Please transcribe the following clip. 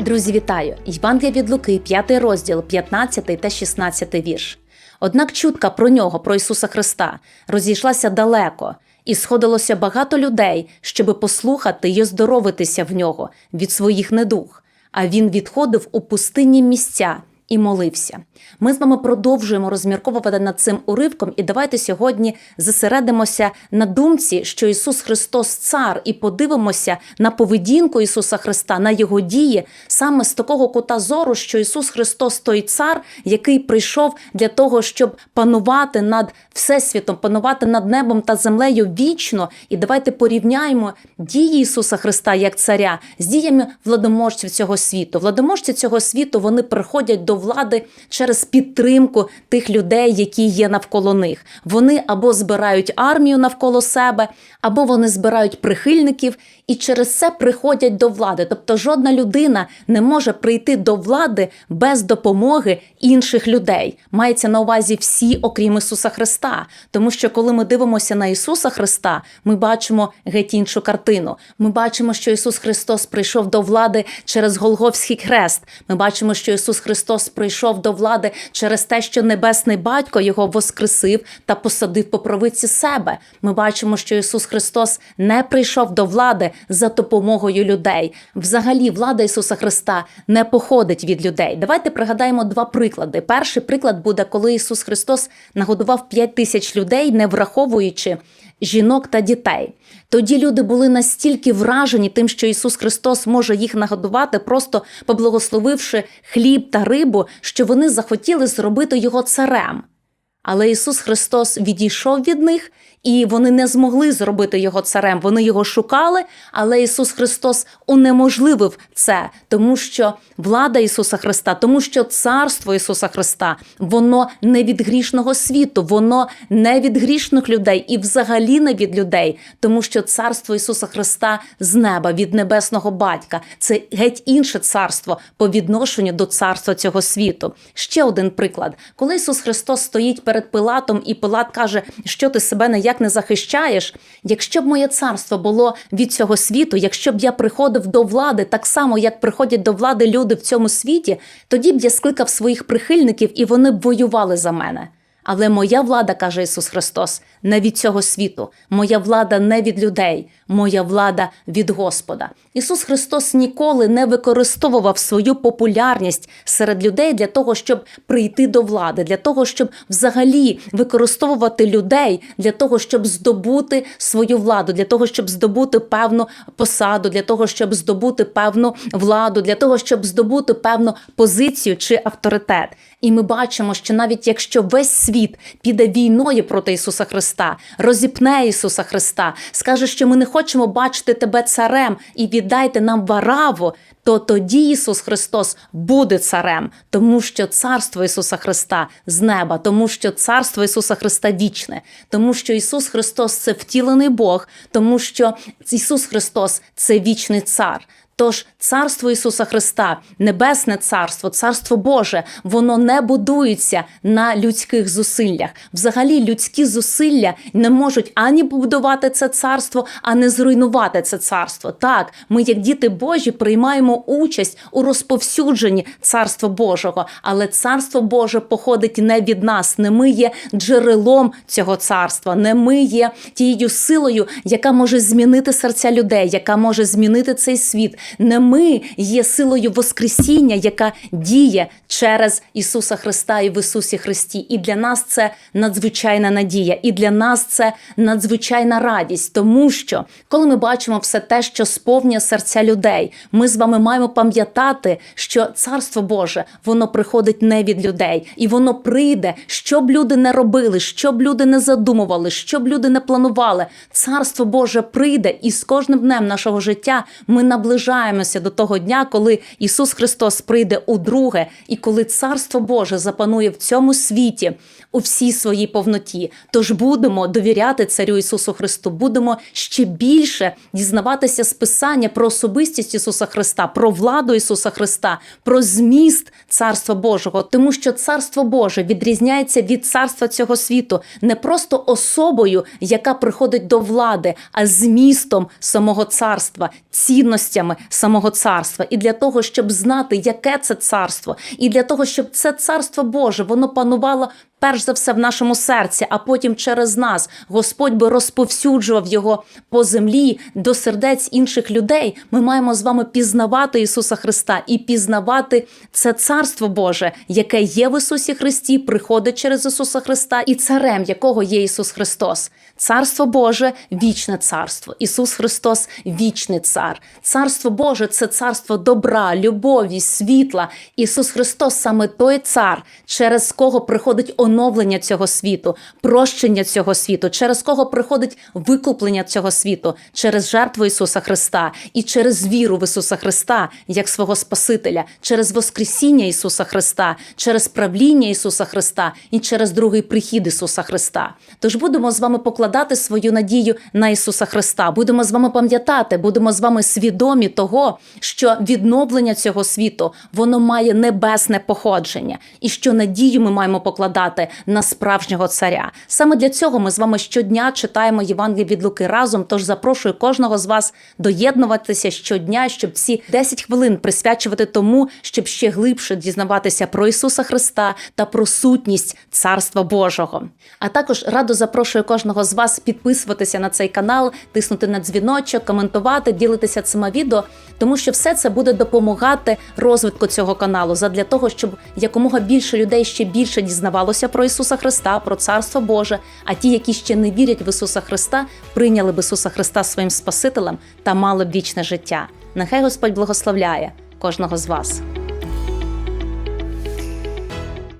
Друзі, вітаю! Євангелія від Луки, 5 розділ, 15 та 16 вірш. Однак чутка про нього, про Ісуса Христа, розійшлася далеко, і сходилося багато людей, щоби послухати й оздоровитися в нього від своїх недуг. А він відходив у пустинні місця і молився. Ми з вами продовжуємо розмірковувати над цим уривком, і давайте сьогодні зосередимося на думці, що Ісус Христос цар, і подивимося на поведінку Ісуса Христа, на його дії, саме з такого кута зору, що Ісус Христос той цар, який прийшов для того, щоб панувати над всесвітом, панувати над небом та землею вічно. І давайте порівняємо дії Ісуса Христа як царя з діями владоможців цього світу. Владоможці цього світу вони приходять до влади через підтримку тих людей, які є навколо них. Вони або збирають армію навколо себе, або вони збирають прихильників і через це приходять до влади. Тобто жодна людина не може прийти до влади без допомоги інших людей. Мається на увазі всі, окрім Ісуса Христа. Тому що коли ми дивимося на Ісуса Христа, ми бачимо геть іншу картину. Ми бачимо, що Ісус Христос прийшов до влади через Голгофський хрест. Ми бачимо, що Ісус Христос прийшов до влади через те, що Небесний Батько його воскресив та посадив по правиці себе. Ми бачимо, що Ісус Христос не прийшов до влади за допомогою людей. Взагалі, влада Ісуса Христа не походить від людей. Давайте пригадаємо два приклади. Перший приклад буде, коли Ісус Христос нагодував 5 тисяч людей, не враховуючи жінок та дітей. Тоді люди були настільки вражені тим, що Ісус Христос може їх нагодувати, просто поблагословивши хліб та рибу, що вони захотіли зробити його царем. Але Ісус Христос відійшов від них, і вони не змогли зробити його царем. Вони його шукали, але Ісус Христос унеможливив це, тому що влада Ісуса Христа, тому що царство Ісуса Христа, воно не від грішного світу, воно не від грішних людей і взагалі не від людей, тому що царство Ісуса Христа з неба, від небесного батька. Це геть інше царство по відношенню до царства цього світу. Ще один приклад, коли Ісус Христос стоїть перед Пилатом, і Пилат каже, що ти себе ніяк не захищаєш. Якщо б моє царство було від цього світу, якщо б я приходив до влади так само, як приходять до влади люди в цьому світі, тоді б я скликав своїх прихильників і вони б воювали за мене. Але моя влада, каже Ісус Христос, не від цього світу. Моя влада не від людей, моя влада від Господа. Ісус Христос ніколи не використовував свою популярність серед людей для того, щоб прийти до влади, для того, щоб взагалі використовувати людей для того, щоб здобути свою владу, для того, щоб здобути певну посаду, для того, щоб здобути певну владу, для того, щоб здобути певну позицію чи авторитет. І ми бачимо, що навіть якщо весь світ піде війною проти Ісуса Христа, розіпне Ісуса Христа, скаже, що ми не хочемо бачити тебе царем і віддайте нам вараву, то тоді Ісус Христос буде царем, тому що царство Ісуса Христа з неба, тому що царство Ісуса Христа вічне, тому що Ісус Христос це втілений Бог, тому що Ісус Христос це вічний цар. Тож царство Ісуса Христа, небесне царство, царство Боже, воно не будується на людських зусиллях. Взагалі, людські зусилля не можуть ані побудувати це царство, а не зруйнувати це царство. Так, ми, як діти Божі, приймаємо участь у розповсюдженні царства Божого, але царство Боже походить не від нас. Не ми є джерелом цього царства, не ми є тією силою, яка може змінити серця людей, яка може змінити цей світ. Не ми є силою Воскресіння, яка діє через Ісуса Христа і в Ісусі Христі. І для нас це надзвичайна надія, і для нас це надзвичайна радість, тому що коли ми бачимо все те, що сповнює серця людей, ми з вами маємо пам'ятати, що Царство Боже воно приходить не від людей, і воно прийде, що б люди не робили, що б люди не задумували, що б люди не планували. Царство Боже прийде, і з кожним днем нашого життя ми наближаємося до того дня, коли Ісус Христос прийде у друге, і коли Царство Боже запанує в цьому світі у всій своїй повноті. Тож будемо довіряти Царю Ісусу Христу, будемо ще більше дізнаватися з Писання про особистість Ісуса Христа, про владу Ісуса Христа, про зміст Царства Божого, тому що Царство Боже відрізняється від царства цього світу не просто особою, яка приходить до влади, а змістом самого царства, цінностями самого царства, і для того, щоб знати, яке це царство, і для того, щоб це царство Боже воно панувало перш за все в нашому серці, а потім через нас Господь би розповсюджував його по землі до сердець інших людей. Ми маємо з вами пізнавати Ісуса Христа і пізнавати це царство Боже, яке є в Ісусі Христі, приходить через Ісуса Христа, і царем якого є Ісус Христос. Царство Боже вічне царство. Ісус Христос вічний цар. Царство Боже це царство добра, любові, світла. Ісус Христос саме той цар, через кого приходить оновлення цього світу, прощення цього світу, через кого приходить викуплення цього світу, через жертву Ісуса Христа і через віру в Ісуса Христа як свого Спасителя, через Воскресіння Ісуса Христа, через правління Ісуса Христа і через другий прихід Ісуса Христа. Тож будемо з вами покладати свою надію на Ісуса Христа. Будемо з вами пам'ятати, будемо з вами свідомі того, що відновлення цього світу воно має небесне походження, і що надію ми маємо покладати на справжнього царя. Саме для цього ми з вами щодня читаємо Євангеліє від Луки разом. Тож запрошую кожного з вас доєднуватися щодня, щоб ці 10 хвилин присвячувати тому, щоб ще глибше дізнаватися про Ісуса Христа та про сутність Царства Божого. А також радо запрошую кожного з вас підписуватися на цей канал, тиснути на дзвіночок, коментувати, ділитися цими відео, тому що все це буде допомагати розвитку цього каналу задля того, щоб якомога більше людей ще більше дізнавалося про Ісуса Христа, про Царство Боже. А ті, які ще не вірять в Ісуса Христа, прийняли б Ісуса Христа своїм Спасителем та мали б вічне життя. Нехай Господь благословляє кожного з вас.